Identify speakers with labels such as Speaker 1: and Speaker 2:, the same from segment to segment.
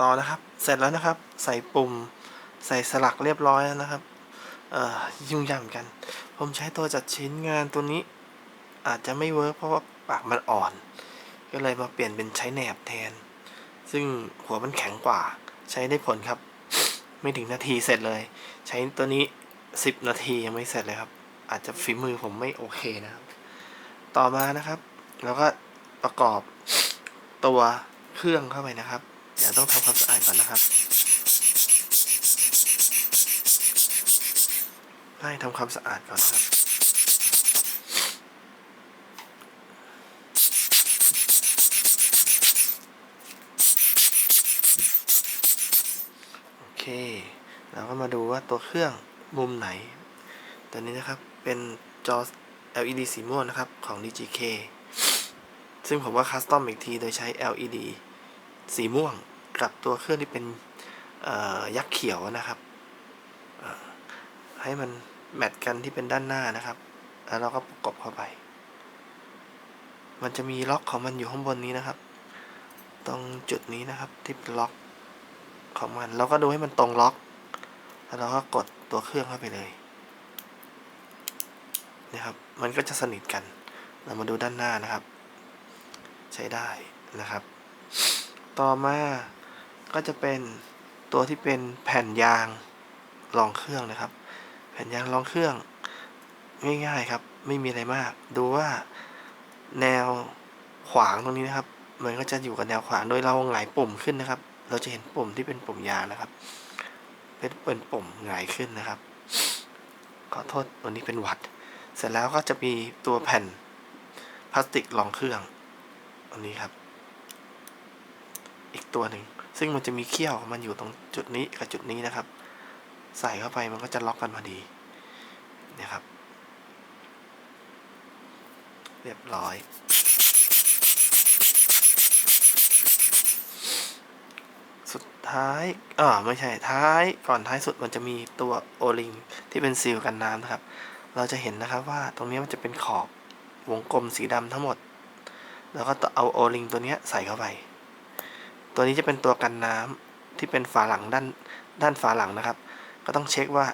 Speaker 1: ต่อนะครับ เสร็จแล้วนะครับ ใส่ปุ่ม ใส่สลักเรียบร้อยแล้วนะครับยุ่งยากเหมือนกัน ผมใช้ตัวจัดชิ้นงานตัวนี้ อาจจะไม่เวิร์กเพราะว่าปากมันอ่อน ก็เลยมาเปลี่ยนเป็นใช้แหนบแทน ซึ่งหัวมันแข็งกว่า ใช้ได้ผลครับ ไม่ถึงนาทีเสร็จเลย ใช้ตัวนี้ 10 นาทียังไม่เสร็จเลยครับ อาจจะฝีมือผมไม่โอเคนะครับ ต่อมานะครับเราก็ประกอบตัวเครื่องเข้าไปนะครับ เดี๋ยวต้องทำความสะอาดก่อนนะครับให้ทำความสะอาดก่อนนะครับ โอเค เราก็มาดูว่าตัวเครื่องมุมไหน ตัวนี้นะครับ เป็นจอ LED สีม่วงนะครับ ของ DGK ซึ่งผมว่าคัสตอมอีกทีโดยใช้ LED สีม่วง กับตัวเครื่องที่เป็นยักษ์เขียวนะครับ ให้มันแมทกันที่เป็นด้านหน้านะครับ แล้วเราก็ประกบเข้าไป มันจะมีล็อกของมันอยู่ข้างบนนี้นะครับ ตรงจุดนี้นะครับที่เป็นล็อกของมัน เราก็ดูให้มันตรงล็อก แล้วเราก็กดตัวเครื่องเข้าไปเลยนะครับ มันก็จะสนิทกัน เรามาดูด้านหน้านะครับ ใช้ได้นะครับ ต่อมา ก็จะเป็นตัวที่เป็นแผ่นยางรองเครื่องนะครับ แผ่นยางรองเครื่องง่ายๆครับ ไม่มีอะไรมาก ดูว่าแนวขวางตรงนี้นะครับ มันก็จะอยู่กับแนวขวางโดยเราหงายปุ่มขึ้นนะครับ เราจะเห็นปุ่มที่เป็นปุ่มยางนะครับ เป็นเป็นปุ่มหงายขึ้นนะครับขอโทษตัวนี้เป็นวัด เสร็จแล้วก็จะมีตัวแผ่นพลาสติกรองเครื่องอันนี้ครับ อีกตัวหนึ่ง ซึ่งมันจะมีเขี้ยวมันอยู่ตรงจุดนี้กับจุดนี้นะครับ ใส่เข้าไปมันก็จะล็อกกันพอดีเนี่ยครับ เรียบร้อยสุดท้ายอ่าไม่ใช่ท้าย ก่อนท้ายสุดมันจะมีตัวโอลิงที่เป็นซีลกันน้ำนะครับ เราจะเห็นนะครับว่าตรงนี้มันจะเป็นขอบวงกลมสีดำทั้งหมด แล้วก็เอาโอลิงตัวนี้ใส่เข้าไป ตัวนี้จะเป็นตัวกันน้ำที่เป็นฝาหลังด้านด้านฝาหลังนะครับ ก็ต้องเช็คว่า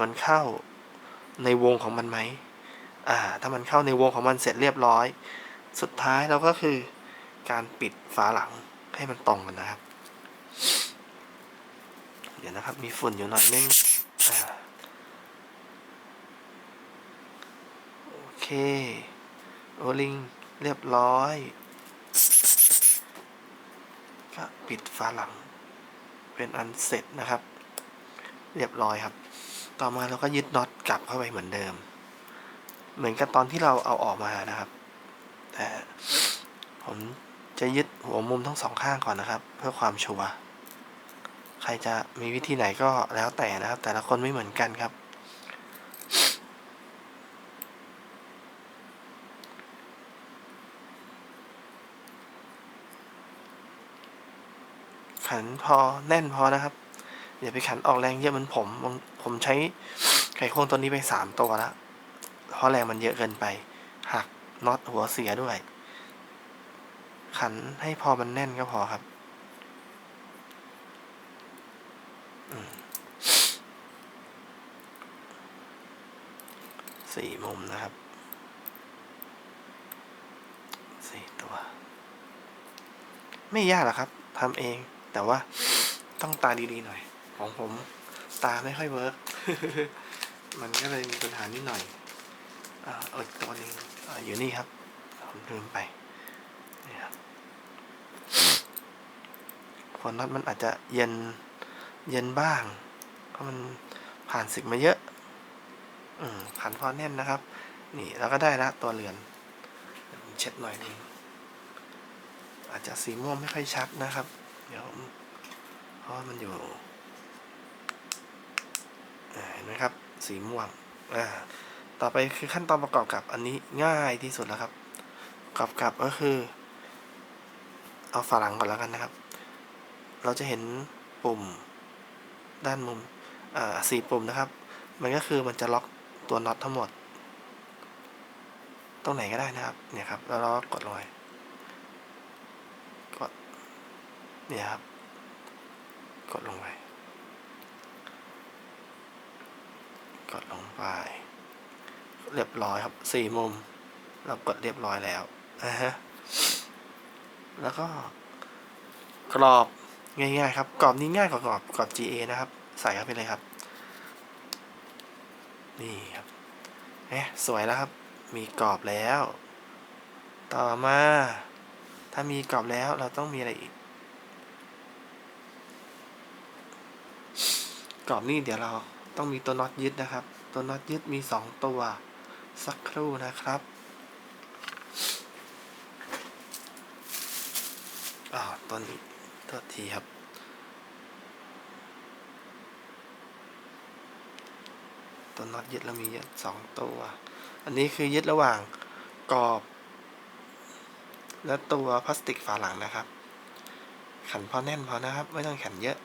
Speaker 1: มันเข้าในวงของมันไหมอ่า ถ้ามันเข้าในวงของมันเสร็จเรียบร้อย สุดท้ายเราก็คือการปิดฝาหลังให้มันตรงกันนะครับ เดี๋ยวนะครับ มีฝุ่นอยู่หน่อยนึงโอเค โอลิง เรียบร้อย ก็ ปิดฝาหลัง เป็นอันเสร็จนะครับ เรียบร้อยครับ ต่อมาเราก็ยึดน็อตกลับเข้าไปเหมือนเดิม เหมือนกับตอนที่เราเอาออกมานะครับ แต่ผมจะยึดหัวมุมทั้งสองข้างก่อนนะครับ เพื่อความชัวร์ใครจะมีวิธีไหนก็แล้วแต่นะครับ แต่ละคนไม่เหมือนกันครับ ขันพอแน่นพอนะครับ อย่าไปขันออกแรงเยอะเหมือนผม ผมใช้ไขควงตัวนี้ไปสามตัวแล้วเพราะแรงมันเยอะเกินไป หักน็อตหัวเสียด้วย ขันให้พอมันแน่นก็พอครับสี่มุมนะครับสี่ตัว ไม่ยากหรอกครับทำเอง แต่ว่าต้องตาดีๆหน่อย ของผมตาไม่ค่อยเวิร์กมันก็เลยมีปัญหานิดหน่อยเออตัวหนึ่งออยู่นี่ครับผมลืมไปนี่ครับคนน็อตมันอาจจะเย็นเย็นบ้างเพราะมันผ่านศึกมาเยอะ อืมขันพอแน่นนะครับ นี่เราก็ได้ละตัวเรือนเช็ดหน่อยหนึงอาจจะสีม่วงไม่ค่อยชัดนะครับ เดี๋ยวเพราะมันอยู่เห็นไหมครับ สีม่วงอ่าต่อไปคือขั้นตอนประกอบกับอันนี้ง่ายที่สุดแล้วครับประกอบกับก็คือ เอาฝาหลังก่อนแล้วกันนะครับ เราจะเห็นปุ่มด้านมุมอ่าสี่ปุ่มนะครับ มันก็คือมันจะล็อกตัวน็อตทั้งหมด ตรงไหนก็ได้นะครับ เนี่ยครับ แล้วเราก็กดลงไปกด เนี่ยครับ กดลงไป กดลงไป เรียบร้อยครับสี่มุม เรากดเรียบร้อยแล้วนะฮะแล้วก็กรอบง่ายๆครับ กรอบนี้ง่ายกว่ากรอบกรอบ GA นะครับ ใส่เข้าไปเลยครับ นี่ครับเอ๊ะสวยแล้วครับ มีกรอบแล้ว ต่อมา ถ้ามีกรอบแล้วเราต้องมีอะไรอีก กรอบนี้เดี๋ยวเราต้องมีตัวน็อตยึดนะครับ ตัวน็อตยึดมีสองตัว สักครู่นะครับอ่าวตัวนี้โทษทีครับ ตัวน็อตยึดเรามียึดสองตัว อันนี้คือยึดระหว่างกรอบ และตัวพลาสติกฝาหลังนะครับ ขันพอแน่นพอนะครับ ไม่ต้องขันเยอะ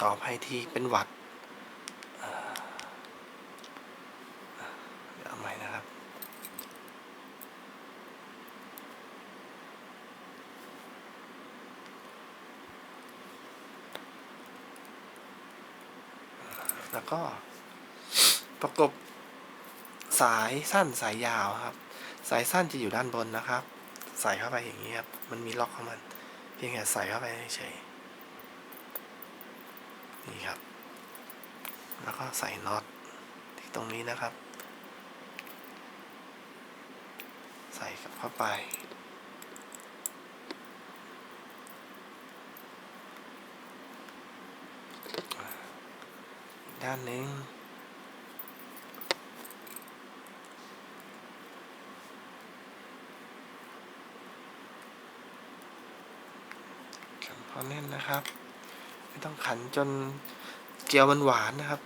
Speaker 1: ขออภัยที่เป็นหวัดเอ่อเดี๋ยวเอาใหม่นะครับ แล้วก็ประกบสายสั้นสายยาวครับ สายสั้นจะอยู่ด้านบนนะครับ ใส่เข้าไปอย่างนี้ครับ มันมีล็อกของมัน เพียงแค่ใส่เข้าไปเฉย นี่ครับ แล้วก็ใส่น็อตที่ตรงนี้นะครับ ใส่กับเข้าไปด้านหนึ่งขันพอแน่นนะครับ ไม่ต้องขันจนเจียวมันหวานนะครับ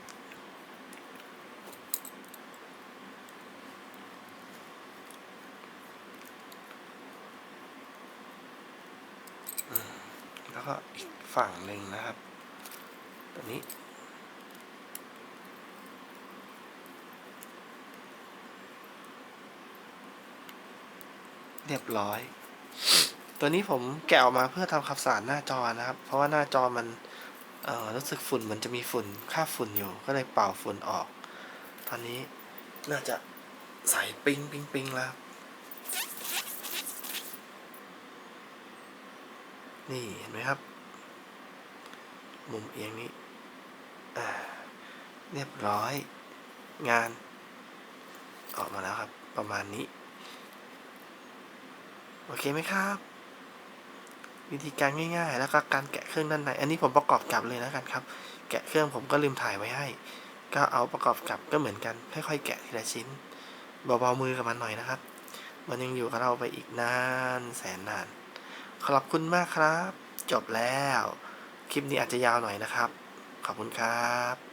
Speaker 1: แล้วก็อีกฝั่งหนึ่งนะครับ ตัวนี้เรียบร้อย ตัวนี้ผมแกะออกมาเพื่อทำความสาดหน้าจอนะครับ เพราะว่าหน้าจอมัน เออรู้สึกฝุ่นมันจะมีฝุ่นค่าฝุ่นอยู่ ก็เลยเป่าฝุ่นออก ตอนนี้น่าจะใสปิงปิงปิงแล้ว นี่เห็นไหมครับ มุมเอียงนี้อ่าเรียบร้อย งาน ออกมาแล้วครับ ประมาณนี้ โอเคไหมครับ วิธีการง่าย ๆ แล้วก็การแกะเครื่องด้านใน อันนี้ผมประกอบกลับเลยแล้วกันครับ แกะเครื่องผมก็ลืมถ่ายไว้ให้ ก็เอาประกอบกลับก็เหมือนกัน ค่อยๆ แกะทีละชิ้น เบาๆมือกับมันหน่อยนะครับ มันยังอยู่กับเราไปอีกนานแสนนาน ขอบคุณมากครับ จบแล้ว คลิปนี้อาจจะยาวหน่อยนะครับ ขอบคุณครับ